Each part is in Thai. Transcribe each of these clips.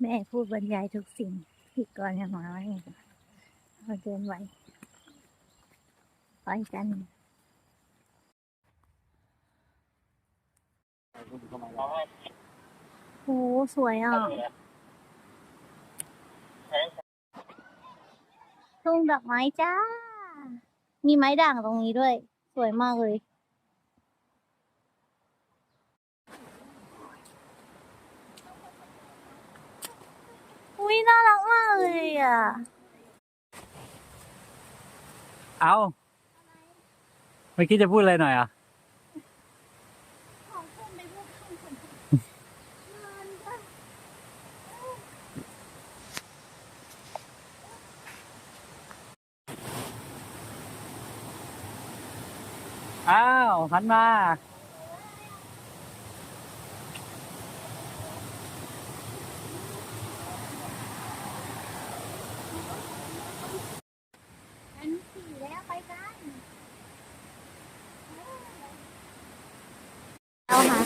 แม่พูดบรรยายทุกสิ่งที่ก่อนจะมาไว้เราเดินไหวไปกันโอ้สวยอะทุ่งดอกไม้จ้า มีไม้ด่างตรงนี้ด้วย สวยมากเลย อุ้ยน่ารักมากเลย อะ เอาเมื่อกี้จะพูดอะไรหน่อยอะอ้าวหันมา อันสี่แล้วไปกัน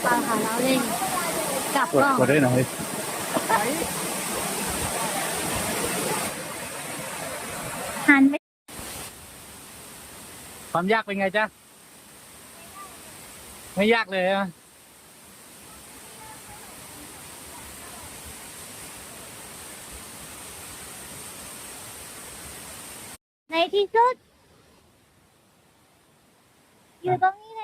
เราหาฟังค่ะเราเล่นกลับกดกล้องกดได้หน่อยหันไปความยากเป็นไงจ๊ะ ไม่ยากเลยอะในที่สุด อยู่ตรงนี้